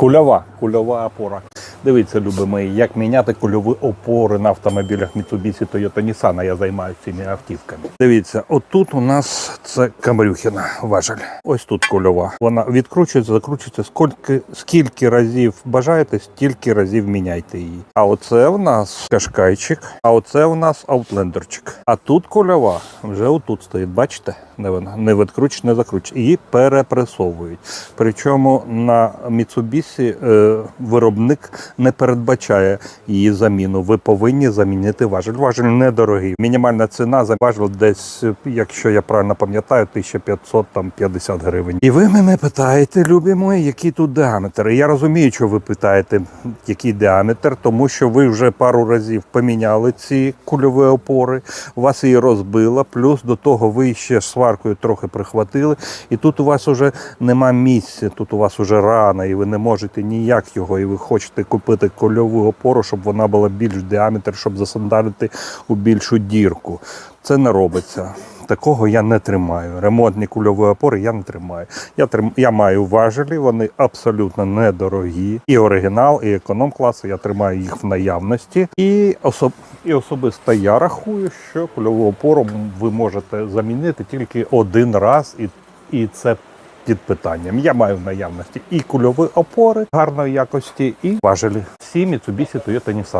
Кульова, кульова опора. Дивіться, любі мої, як міняти кульові опори на автомобілях Mitsubishi, Toyota, Nissan. Я займаюся цими автівками. Дивіться, отут у нас це Камрюхіна важель. Ось тут кульова. Вона відкручується, закручується. Скільки, скільки разів бажаєте, стільки разів міняйте її. А оце в нас кашкайчик, а оце в нас аутлендерчик. А тут кульова вже отут стоїть. Бачите? Не вона не відкручує, не закручує. Її перепресовують. Причому на Mitsubishi е, виробник не передбачає її заміну. Ви повинні замінити важель. Важель недорогий. Мінімальна ціна за важель десь, якщо я правильно пам'ятаю, 1550 гривень. І ви мене питаєте, любі мої, який тут діаметр. І я розумію, що ви питаєте, який діаметр, тому що ви вже пару разів поміняли ці кульові опори, у вас її розбило, плюс до того ви ще сваркою трохи прихватили, і тут у вас уже нема місця, тут у вас уже рана, і ви не можете ніяк його, і ви хочете купити кульову опору, щоб вона була більш діаметр, щоб засандалити у більшу дірку. Це не робиться. Такого я не тримаю. Ремонтні кульові опори я не тримаю. Я трим... я маю важелі, вони абсолютно недорогі. І оригінал, і економ класи. Я тримаю їх в наявності. І, особ... і особисто я рахую, що кульову опору ви можете замінити тільки один раз, і, і це під питанням. Я маю в наявності і кульові опори гарної якості, і важелі. Всі Mitsubishi Toyota Nissan.